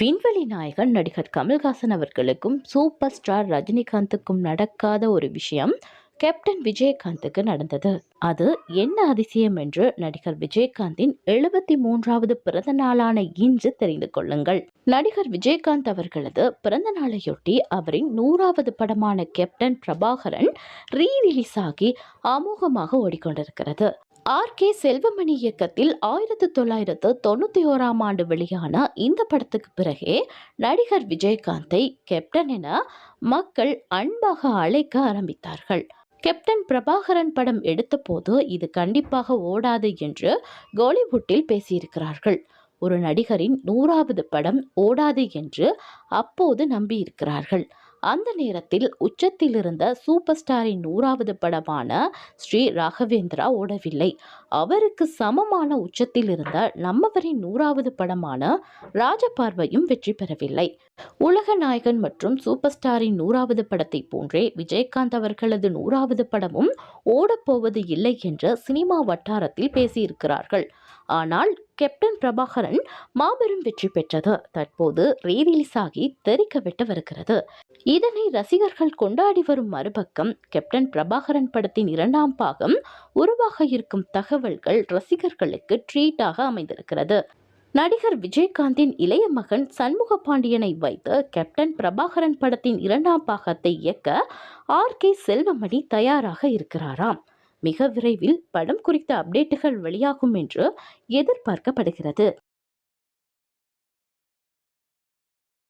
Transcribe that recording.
விண்வெளி நாயகன் நடிகர் கமல்ஹாசன் அவர்களுக்கும் சூப்பர் ஸ்டார் ரஜினிகாந்துக்கும் நடக்காத ஒரு விஷயம் கேப்டன் விஜயகாந்துக்கு நடந்தது. அது என்ன அதிசயம் என்று நடிகர் விஜயகாந்தின் எழுபத்தி மூன்றாவது பிறந்த நாளான இன்று தெரிந்து கொள்ளுங்கள். நடிகர் விஜயகாந்த் அவர்களது பிறந்த நாளையொட்டி அவரின் நூறாவது படமான கேப்டன் பிரபாகரன் ரீ ரிலீஸ் ஆகி அமோகமாக ஓடிக்கொண்டிருக்கிறது. ஆர். கே. செல்வமணி இயக்கத்தில் ஆயிரத்தி தொள்ளாயிரத்து தொண்ணூற்றி ஓராம் ஆண்டு வெளியான இந்த படத்துக்கு பிறகே நடிகர் விஜயகாந்தை கேப்டன் என மக்கள் அன்பாக அழைக்க ஆரம்பித்தார்கள். கேப்டன் பிரபாகரன் படம் எடுத்தபோது இது கண்டிப்பாக ஓடாது என்று கோலிவுட்டில் பேசியிருக்கிறார்கள். ஒரு நடிகரின் நூறாவது படம் ஓடாது என்று அப்போது நம்பியிருக்கிறார்கள். அந்த நேரத்தில் உச்சத்தில் இருந்த சூப்பர் ஸ்டாரின் நூறாவது படமான ஸ்ரீ ராகவேந்திரா ஓடவில்லை. அவருக்கு சமமான உச்சத்தில் இருந்த நம்மவரின் நூறாவது படமான ராஜபார்வையும் வெற்றி பெறவில்லை. உலக நாயகன் மற்றும் சூப்பர் ஸ்டாரின் நூறாவது படத்தை போன்றே விஜயகாந்த் அவர்களது நூறாவது படமும் ஓடப்போவது இல்லை என்று சினிமா வட்டாரத்தில் பேசியிருக்கிறார்கள். ஆனால் கேப்டன் பிரபாகரன் மாபெரும் வெற்றி பெற்றது. தற்போது ரீரிலீஸ் ஆகி தெரிக்க வருகிறது. இதனை ரசிகர்கள் கொண்டாடி வரும் மறுபக்கம் கேப்டன் பிரபாகரன் படத்தின் இரண்டாம் பாகம் உருவாக இருக்கும் தகவல்கள் ரசிகர்களுக்கு ட்ரீட்டாக அமைந்திருக்கிறது. நடிகர் விஜயகாந்தின் இளைய மகன் சண்முக பாண்டியனை வைத்து கேப்டன் பிரபாகரன் படத்தின் இரண்டாம் பாகத்தை இயக்க ஆர் கே செல்வமணி தயாராக இருக்கிறாராம். மிக விரைவில் படம் குறித்த அப்டேட்டுகள் வெளியாகும் என்று எதிர்பார்க்கப்படுகிறது.